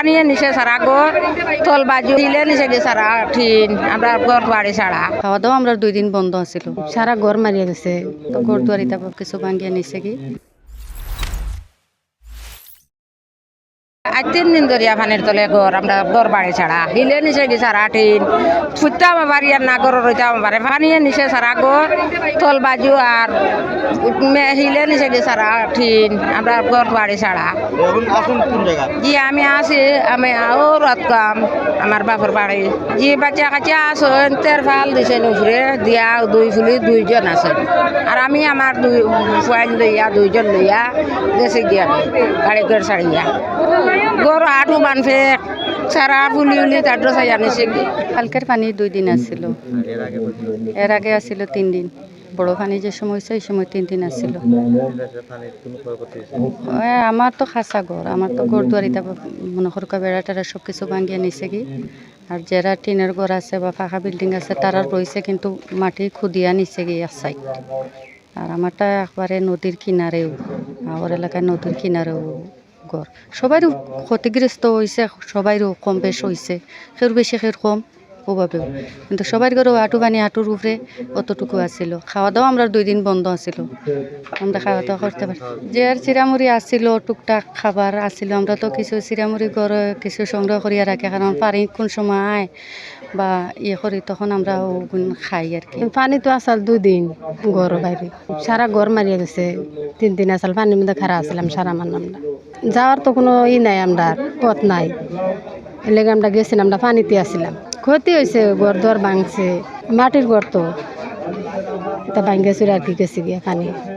পানিয়ে নিছে সারা ঘর তল বাজু দিলে নিছে গিয়ে সারা ঠিন আমরা ঘর বাড়ি ছাড়া খাওয়া দাওয়া আমরা দুই দিন বন্ধ আছিল। সারা ঘর মারিয়ে গেছে। ঘর দুয়ারি তারপর কিছু ভাঙিয়ে নিছে কি? আজ তিন দিন ধরিয়া পানির তলে ঘর আমরা ঘর বাড়ি ছাড়া। হিলে নিচে গিয়ে সারা ঠিন ফুটতাম আবার ইয়ার না ঘর রইতাম আবার পানিয়ে নিচে সারা ঘর তল বাজু আর হিলে নিচে গিয়ে সারা ঠিন আমরা ঘর বাড়ি ছাড়া। জি আমি আছি। আমি ও রত কাম। আমার বাপর বাড়ি। জি বাচ্চা কাচ্চা আসেন তের ফাল দিছেন উপরে। দিয়া দুই ফুলি দুইজন আছেন। আর আমি আমার দুই ফুয়াইন লইয়া দুইজন লইয়া গেছে গিয়া গাড়ি ঘর ছাড়িয়া। গরু আঠু বানফে সারা ফুলি উলি তার চাই কালকের পানি দুই দিন আসছিল এর আগে আসছিল তিন দিন। বড় পানি যে সময় হয়েছে এই সময় তিন দিন আসছিল আমার তো খাসা ঘর আমার তো ঘর দুয়ারি মনে করো বেড়া টেরা সব কিছু ভাঙ্গিয়ে নিছে কি। আর যারা টিনের ঘর আছে বা ফাঁকা বিল্ডিং আছে তারা রয়েছে কিন্তু মাটি খুদিয়া নিছে এক সাইড আর আমারটা একবারে নদীর কিনারেও আমার এলাকায় নদীর কিনারেও ঘর সবাইরও ক্ষতিগ্রস্ত হয়েছে সবাইরও কম বেশ হয়েছে সের বেশি সের কম ওভাবেও কিন্তু সবার ঘরেও আটু পানি আটুর উপরে অতটুকু আসছিল খাওয়া দাওয়া আমরা দুই দিন বন্ধ আছিল। আমরা খাওয়া দাওয়া করতে পারি যে আর চিরামুড়ি আসছিল টুকটাক খাবার আসছিল আমরা তো কিছু চিরামুড়ি ঘরে কিছু সংগ্রহ করিয়া রাখি কারণ পানি কোন সময় আয় বা ইয়ে করি তখন আমরা খাই আর কি। পানি তো আসাল দুই দিন ঘর বাইরে সারা ঘর মারিয়া গেছে তিন দিন আসাল পানির মধ্যে খারাপ আসলাম সারা মান আমরা যাওয়ার তো কোনো ই নাই আমরা, পথ নাই। এলে আমরা গেছিলাম, আমরা পানিতে আসছিলাম ক্ষতি হয়েছে ঘর দর ভাঙছে, মাটির ঘর তো। তা ভাঙ্গে আর কি গেছি গিয়ে পানি।